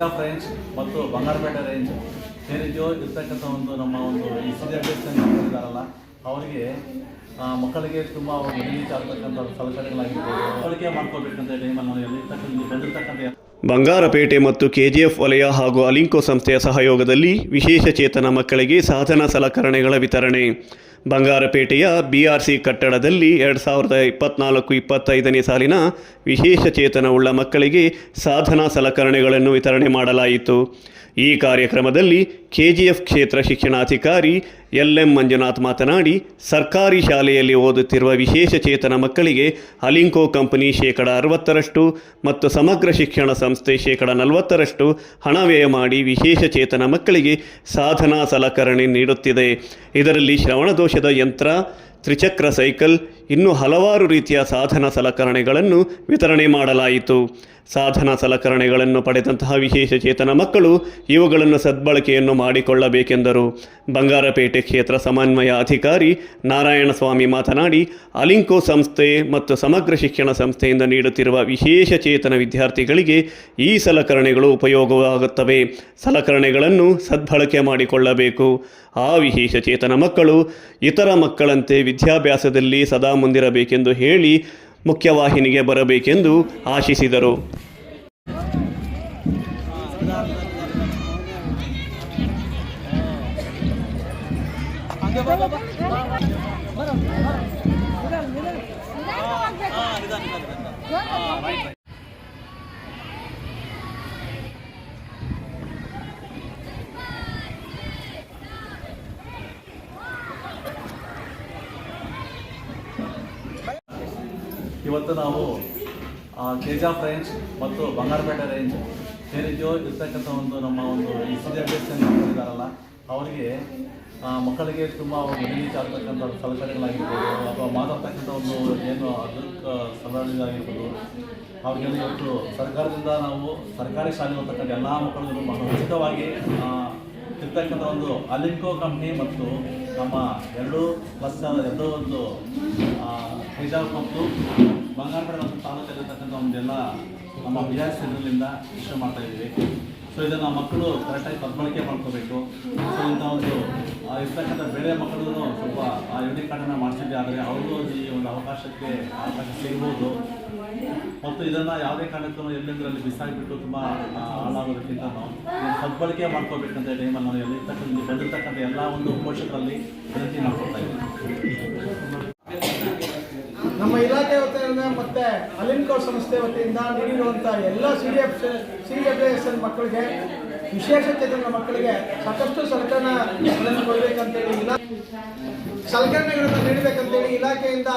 Range ಮತ್ತು Bangarpet range ಏನಿದೆಯೋ ಇರ್ತಕ್ಕಂಥ ಒಂದು ನಮ್ಮ ಒಂದು ಈ ಇದ್ದಾರಲ್ಲ ಅವರಿಗೆ ಮಕ್ಕಳಿಗೆ ತುಂಬ ಸಲಕರಣೆಗಳಾಗಿರ್ಬೋದು. ಮಾಡ್ಕೋಬೇಕಂತ ಬಂಗಾರಪೇಟೆ ಮತ್ತು ಕೆಜಿಎಫ್ ವಲಯ ಹಾಗೂ ಅಲಿಂಕೋ ಸಂಸ್ಥೆಯ ಸಹಯೋಗದಲ್ಲಿ ವಿಶೇಷ ಚೇತನ ಮಕ್ಕಳಿಗೆ ಸಾಧನ ಸಲಕರಣೆಗಳ ವಿತರಣೆ. ಬಂಗಾರಪೇಟೆಯ ಬಿಆರ್ಸಿ ಕಟ್ಟಡದಲ್ಲಿ ಎರಡು ಸಾವಿರದ ಇಪ್ಪತ್ನಾಲ್ಕು ಇಪ್ಪತ್ತೈದನೇ ಸಾಲಿನ ವಿಶೇಷ ಚೇತನವುಳ್ಳ ಮಕ್ಕಳಿಗೆ ಸಾಧನ ಸಲಕರಣೆಗಳನ್ನು ವಿತರಣೆ ಮಾಡಲಾಯಿತು. ಈ ಕಾರ್ಯಕ್ರಮದಲ್ಲಿ ಕೆಜಿಎಫ್ ಕ್ಷೇತ್ರ ಶಿಕ್ಷಣಾಧಿಕಾರಿ ಎಲ್ ಎಂ ಮಂಜುನಾಥ್ ಮಾತನಾಡಿ, ಸರ್ಕಾರಿ ಶಾಲೆಯಲ್ಲಿ ಓದುತ್ತಿರುವ ವಿಶೇಷ ಚೇತನ ಮಕ್ಕಳಿಗೆ ಅಲಿಂಕೋ ಕಂಪನಿ ಶೇಕಡ ಅರವತ್ತರಷ್ಟು ಮತ್ತು ಸಮಗ್ರ ಶಿಕ್ಷಣ ಸಂಸ್ಥೆ ಶೇಕಡ ನಲವತ್ತರಷ್ಟು ಹಣ ವ್ಯಯ ಮಾಡಿ ವಿಶೇಷ ಚೇತನ ಮಕ್ಕಳಿಗೆ ಸಾಧನಾ ಸಲಕರಣೆ ನೀಡುತ್ತಿದೆ. ಇದರಲ್ಲಿ ಶ್ರವಣದೋಷದ ಯಂತ್ರ, ತ್ರಿಚಕ್ರ ಸೈಕಲ್ ಇನ್ನೂ ಹಲವಾರು ರೀತಿಯ ಸಾಧನ ಸಲಕರಣೆಗಳನ್ನು ವಿತರಣೆ ಮಾಡಲಾಯಿತು. ಸಾಧನ ಸಲಕರಣೆಗಳನ್ನು ಪಡೆದಂತಹ ವಿಶೇಷ ಚೇತನ ಮಕ್ಕಳು ಇವುಗಳನ್ನು ಸದ್ಬಳಕೆಯನ್ನು ಮಾಡಿಕೊಳ್ಳಬೇಕೆಂದರು. ಬಂಗಾರಪೇಟೆ ಕ್ಷೇತ್ರ ಸಮನ್ವಯ ಅಧಿಕಾರಿ ನಾರಾಯಣಸ್ವಾಮಿ ಮಾತನಾಡಿ, ಅಲಿಂಕೋ ಸಂಸ್ಥೆ ಮತ್ತು ಸಮಗ್ರ ಶಿಕ್ಷಣ ಸಂಸ್ಥೆಯಿಂದ ನೀಡುತ್ತಿರುವ ವಿಶೇಷ ಚೇತನ ವಿದ್ಯಾರ್ಥಿಗಳಿಗೆ ಈ ಸಲಕರಣೆಗಳು ಉಪಯೋಗವಾಗುತ್ತವೆ. ಸಲಕರಣೆಗಳನ್ನು ಸದ್ಬಳಕೆ ಮಾಡಿಕೊಳ್ಳಬೇಕು. ಆ ವಿಶೇಷ ಚೇತನ ಮಕ್ಕಳು ಇತರ ಮಕ್ಕಳಂತೆ ವಿದ್ಯಾಭ್ಯಾಸದಲ್ಲಿ ಸದಾ ಮುಂದಿರಬೇಕೆಂದು ಹೇಳಿ ಮುಖ್ಯವಾಹಿನಿಗೆ ಬರಬೇಕೆಂದು ಆಶಿಸಿದರು ಇವತ್ತು ನಾವು ತೇಜಾಫ್ ರೇಂಜ್ ಮತ್ತು ಬಂಗಾರಪೇಟೆ ರೇಂಜ್ ಏನಿದೆಯೋ ಇರ್ತಕ್ಕಂಥ ಒಂದು ನಮ್ಮ ಒಂದು ಈ ಇದ್ದಾರಲ್ಲ, ಅವರಿಗೆ ಮಕ್ಕಳಿಗೆ ತುಂಬ ರೀಚ್ ಆಗ್ತಕ್ಕಂಥ ಸಲಕರಣೆಗಳಾಗಿರ್ಬೋದು, ಅಥವಾ ಮಾತಾಡ್ತಕ್ಕಂಥ ಒಂದು ಏನು ಅದಕ್ಕೆ ಸಲಹೆಗಳಾಗಿರ್ಬೋದು ಅವ್ರಿಗೆಲ್ಲ ಇವತ್ತು ಸರ್ಕಾರದಿಂದ ನಾವು ಸರ್ಕಾರಿ ಶಾಲೆ ಓದ್ತಕ್ಕಂಥ ಎಲ್ಲ ಮಕ್ಕಳಿಗೂ ಬಹಳ ಉಚಿತವಾಗಿ ಇರ್ತಕ್ಕಂಥ ಒಂದು ಅಲಿಂಕೋ ಕಂಪ್ನಿ ಮತ್ತು ನಮ್ಮ ಎರಡು ಬಸ್, ಎರಡೂ ಒಂದು ಹಿಜಾಬ್ ಮತ್ತು ಬಂಗಾರಪೇಟೆ ಮತ್ತು ತಾಲೂಕಲ್ಲಿರ್ತಕ್ಕಂಥ ಒಂದೆಲ್ಲ ನಮ್ಮ ವಿಜಯ ಸೆಂಟ್ರಲಿಂದ ಇಶ್ಯೂ ಮಾಡ್ತಾ ಇದ್ದೀವಿ. ಸೊ ಇದನ್ನು ಮಕ್ಕಳು ಕರೆಕ್ಟಾಗಿ ಸದ್ಬಳಕೆ ಮಾಡ್ಕೋಬೇಕು. ಸೊ ಇಂಥ ಒಂದು ಇರ್ತಕ್ಕಂಥ ಬೇರೆ ಮಕ್ಕಳು ಸ್ವಲ್ಪ ಆ ಯುನಿಕಾರ್ಡನ್ನು ಮಾಡಿಸಿದ್ದೆ ಆದರೆ ಅವ್ರಿಗೂ ಈ ಒಂದು ಅವಕಾಶಕ್ಕೆ ಅವಕಾಶ ಸಿಗ್ಬೋದು. ಮತ್ತು ಇದನ್ನು ಯಾವುದೇ ಕಾರಣಕ್ಕೂ ಎಲ್ಲೆಂದರಲ್ಲಿ ಬಿಸಾಕಿಬಿಟ್ಟು ತುಂಬ ಹಾಳಾಗೋದಕ್ಕಿಂತ ನಾವು ಸದ್ಬಳಕೆ ಮಾಡ್ಕೋಬೇಕಂತ ಟೈಮಲ್ಲಿ ನಾವು ಎಲ್ಲಿರ್ತಕ್ಕಂಥ ಬಂದಿರ್ತಕ್ಕಂಥ ಎಲ್ಲ ಒಂದು ಪೋಷಕರಲ್ಲಿ ಮಾಡ್ಕೊತಾ ಇದ್ದೀವಿ ನಮ್ಮ ಇಲಾಖೆ ವತಿಯಿಂದ ಮತ್ತೆ ಅಲಿಂಕೋ ಸಂಸ್ಥೆ ವತಿಯಿಂದ ನೀಡಿರುವಂಥ ಎಲ್ಲ C D F C D F S ಮಕ್ಕಳಿಗೆ ವಿಶೇಷ ಚೇತನ ಮಕ್ಕಳಿಗೆ ಸಾಕಷ್ಟು ಸಲಕರಣೆಗಳನ್ನು ಕೊಡಬೇಕಂತೇಳಿ ಇಲ್ಲ. ಸಲಕರಣೆಗಳನ್ನು ನೀಡಬೇಕಂತೇಳಿ ಇಲಾಖೆಯಿಂದ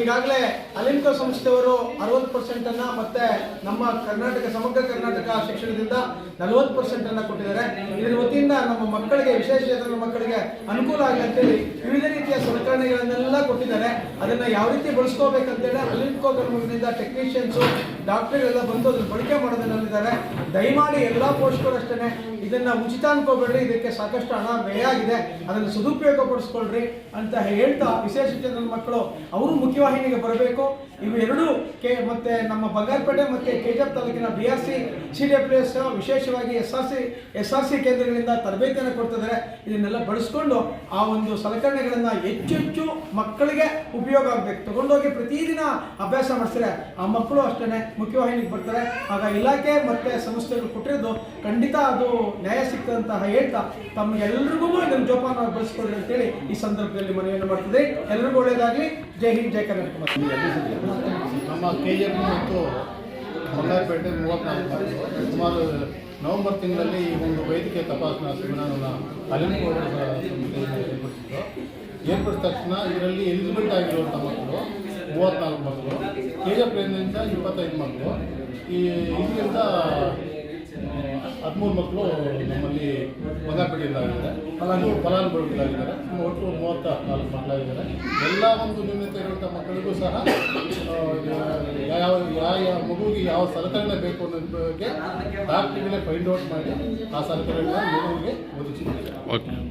ಈಗಾಗಲೇ ಅಲಿಂಕೋ ಸಂಸ್ಥೆಯವರು ಅರವತ್ತು ಪರ್ಸೆಂಟ್ ಅನ್ನ ಮತ್ತೆ ನಮ್ಮ ಕರ್ನಾಟಕ, ಸಮಗ್ರ ಕರ್ನಾಟಕ ಶಿಕ್ಷಣದಿಂದ ನಲವತ್ತು ಪರ್ಸೆಂಟ್ ಅನ್ನ ಕೊಟ್ಟಿದ್ದಾರೆ. ಇದರ ವತಿಯಿಂದ ನಮ್ಮ ಮಕ್ಕಳಿಗೆ ವಿಶೇಷ ಚೇತನ ಮಕ್ಕಳಿಗೆ ಅನುಕೂಲ ಆಗಲಿ ಅಂತೇಳಿ ವಿವಿಧ ರೀತಿಯ ಸಲಕರಣೆಗಳನ್ನೆಲ್ಲ ಕೊಟ್ಟಿದ್ದಾರೆ. ಅದನ್ನ ಯಾವ ರೀತಿ ಬಳಸ್ಕೋಬೇಕಂತೇಳಿ ಅಲಿಂಕೋ ಗರ್ಮದಿಂದ ಟೆಕ್ನಿಷಿಯನ್ಸು ಡಾಕ್ಟರ್ಗಳೆಲ್ಲ ಬಂದು ಅದನ್ನ ಬಳಕೆ ಮಾಡೋದನ್ನಲ್ಲಿದ್ದಾರೆ ದಯಮಾಡಿ ಎಲ್ಲ ಪೋಷಕರು ಅಷ್ಟೇ ಇದನ್ನ ಉಚಿತ ಅನ್ಕೋಬೇಡ್ರಿ. ಇದಕ್ಕೆ ಸಾಕಷ್ಟು ಹಣ ವ್ಯಯ ಆಗಿದೆ. ಅದನ್ನು ಸದುಪಯೋಗ ಪಡಿಸ್ಕೊಳ್ರಿ ಅಂತ ಹೇಳ್ತಾ ವಿಶೇಷ ಚಂದ್ರ ಮಕ್ಕಳು, ಅವರು ಮುಖ್ಯವಾಹಿನಿಗೆ ಬರಬೇಕು. ಇವು ಎರಡು ಕೆ, ಮತ್ತೆ ನಮ್ಮ ಬಂಗಾರಪೇಟೆ ಮತ್ತೆ ಕೆಜಪ್ ತಾಲೂಕಿನ B R C C D S ವಿಶೇಷವಾಗಿ S R C S R C ಕೇಂದ್ರಗಳಿಂದ ತರಬೇತಿಯನ್ನು ಕೊಡ್ತಿದ್ದಾರೆ. ಇದನ್ನೆಲ್ಲ ಬಳಸ್ಕೊಂಡು ಆ ಒಂದು ಸಲಕರಣೆಗಳನ್ನು ಹೆಚ್ಚು ಹೆಚ್ಚು ಮಕ್ಕಳಿಗೆ ಉಪಯೋಗ ಆಗಬೇಕು. ತಗೊಂಡೋಗಿ ಪ್ರತಿದಿನ ಅಭ್ಯಾಸ ಮಾಡಿಸಿದ್ರೆ ಆ ಮಕ್ಕಳು ಅಷ್ಟೇ ಮುಖ್ಯವಾಹಿನಿಗೆ ಬರ್ತಾರೆ. ಆಗ ಇಲಾಖೆ ಮತ್ತೆ ಸಂಸ್ಥೆಗಳು ಕೊಟ್ಟಿರೋದು ಖಂಡಿತ ಅದು ನ್ಯಾಯ ಸಿಗ್ತದೆ ಅಂತ ಹೇಳ್ತಾ ತಮ್ಗೆಲ್ರಿಗೂ ಇದನ್ನು ಜೋಪಾನ ಬಳಸ್ಕೊಳ್ಳಿ ಅಂತೇಳಿ ಈ ಸಂದರ್ಭದಲ್ಲಿ ಮನವಿಯನ್ನು ಮಾಡ್ತಿದೆ. ಎಲ್ರಿಗೂ ಒಳ್ಳೆಯದಾಗಲಿ. ಜೈ ಹಿಂದ್, ಜೈ ಕರ್ನಾಟಕ. ನಮ್ಮ ಕೆ ಎಫ್ ಮತ್ತು ಬಂಗಾರಪೇಟೆ ಮೂವತ್ತ್ನಾಲ್ಕು ಸುಮಾರು ನವೆಂಬರ್ ತಿಂಗಳಲ್ಲಿ ಈ ಒಂದು ವೈದ್ಯಕೀಯ ತಪಾಸಣಾ ಶಿಬಿರವನ್ನು ಏರ್ಪಡಿಸಿದ್ರು. ಏರ್ಪಡಿಸಿದ ತಕ್ಷಣ ಇದರಲ್ಲಿ ಎಲಿಜಿಬಲ್ ಆಗಿರುವಂಥ ಮಕ್ಕಳು ಮೂವತ್ತ್ನಾಲ್ಕು ಮಕ್ಕಳು. ಕೆ ಜಿ ಇಂದ ಇಪ್ಪತ್ತೈದು ಮಕ್ಕಳು. ಈ ಇದರಿಂದ ಹದಿಮೂರು ಮಕ್ಕಳು ನಮ್ಮಲ್ಲಿ ಬಂಗಾರಪೇಟೆಯಿಂದಾಗಿದ್ದಾರೆ ಹಾಗೂ ಫಲಾನುಭವಿಗಳಾಗಿದ್ದಾರೆ. ಒಟ್ಟು ಮೂವತ್ತ ನಾಲ್ಕು ಮಕ್ಕಳಾಗಿದ್ದಾರೆ. ಎಲ್ಲ ಒಂದು ನ್ಯೂನತೆ ಇರುವಂಥ ಮಕ್ಕಳಿಗೂ ಸಹ ಯಾವ ಯಾವ ಮಗುವಿಗೆ ಯಾವ ಸಲಕರಣೆ ಬೇಕು ಅನ್ನೋದ್ರ ಬಗ್ಗೆ ಡಾಕ್ಟ್ರಿಗೆ ಫೈಂಡ್ ಔಟ್ ಮಾಡಿ ಆ ಸಲಕರಣೆಗಳನ್ನ ಮಗುವಿಗೆ ಒದಗಿಸಿದ್ದಾರೆ